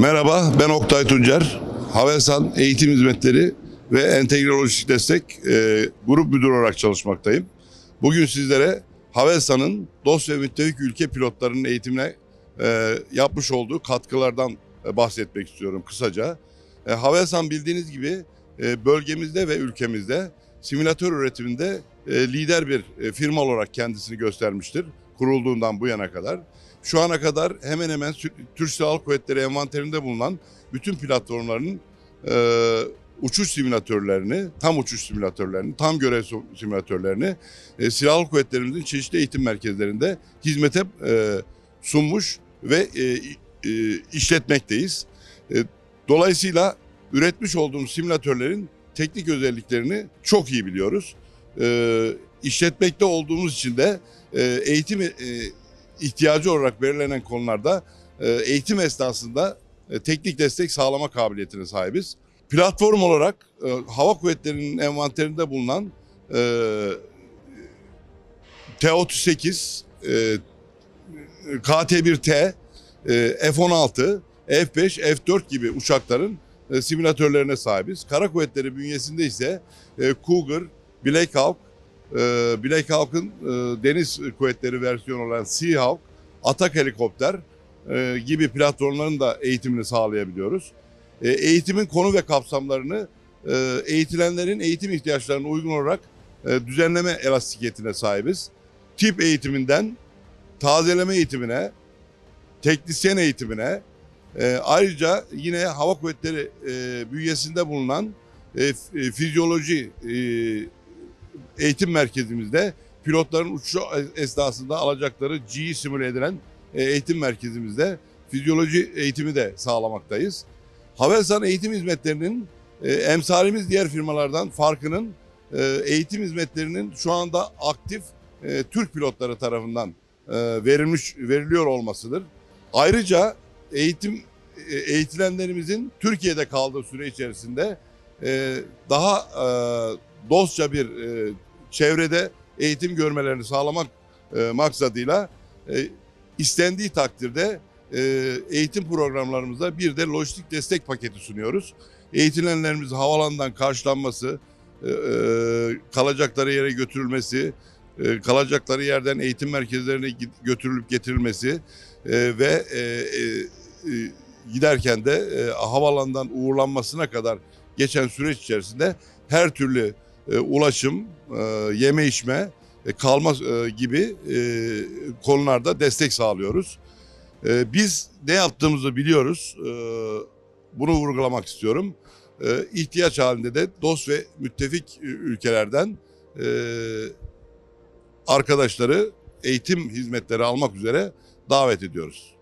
Merhaba, ben Oktay Tuncer. Havelsan Eğitim Hizmetleri ve Entegre Lojistik Destek e, Grup Müdürü olarak çalışmaktayım. Bugün sizlere Havelsan'ın dost ve müttefik ülke pilotlarının eğitimine e, yapmış olduğu katkılardan e, bahsetmek istiyorum kısaca. E, Havelsan bildiğiniz gibi e, bölgemizde ve ülkemizde simülatör üretiminde e, lider bir e, firma olarak kendisini göstermiştir kurulduğundan bu yana kadar. Şu ana kadar hemen hemen Türk Silahlı Kuvvetleri envanterinde bulunan bütün platformların e, uçuş simülatörlerini, tam uçuş simülatörlerini, tam görev sim- simülatörlerini e, Silahlı Kuvvetlerimizin çeşitli eğitim merkezlerinde hizmete e, sunmuş ve e, e, işletmekteyiz. E, dolayısıyla üretmiş olduğumuz simülatörlerin teknik özelliklerini çok iyi biliyoruz. E, işletmekte olduğumuz için de e, eğitim e, ihtiyacı olarak belirlenen konularda e, eğitim esnasında e, teknik destek sağlama kabiliyetine sahibiz. Platform olarak e, hava kuvvetlerinin envanterinde bulunan e, T-38, e, KT-1T, e, F-16, F-5, F-4 gibi uçakların e, simülatörlerine sahibiz. Kara kuvvetleri bünyesinde ise e, Cougar, Black Hawk, e, Black Hawk'ın e, deniz kuvvetleri versiyonu olan Seahawk, Atak helikopter e, gibi platformların da eğitimini sağlayabiliyoruz. E, eğitimin konu ve kapsamlarını e, eğitilenlerin eğitim ihtiyaçlarına uygun olarak e, düzenleme elastikiyetine sahibiz. Tip eğitiminden tazeleme eğitimine, teknisyen eğitimine, e, ayrıca yine hava kuvvetleri e, bünyesinde bulunan e, e, fizyoloji e, eğitim merkezimizde pilotların uçuşu esnasında alacakları G'yi simüle edilen e, eğitim merkezimizde fizyoloji eğitimi de sağlamaktayız. Havelsan Eğitim Hizmetleri'nin e, emsalimiz diğer firmalardan farkının e, eğitim hizmetlerinin şu anda aktif e, Türk pilotları tarafından e, verilmiş veriliyor olmasıdır. Ayrıca eğitim e, eğitilenlerimizin Türkiye'de kaldığı süre içerisinde e, daha e, dostça bir e, çevrede eğitim görmelerini sağlamak e, maksadıyla e, istendiği takdirde e, eğitim programlarımızda bir de lojistik destek paketi sunuyoruz. Eğitilenlerimizin havalandan karşılanması, e, e, kalacakları yere götürülmesi, e, kalacakları yerden eğitim merkezlerine götürülüp getirilmesi e, ve e, e, e, giderken de e, havalandan uğurlanmasına kadar geçen süreç içerisinde her türlü e, ulaşım, e, yeme içme, e, kalma gibi konularda destek sağlıyoruz. Biz ne yaptığımızı biliyoruz. Bunu vurgulamak istiyorum. E, ihtiyaç halinde de dost ve müttefik ülkelerden arkadaşları eğitim hizmetleri almak üzere davet ediyoruz.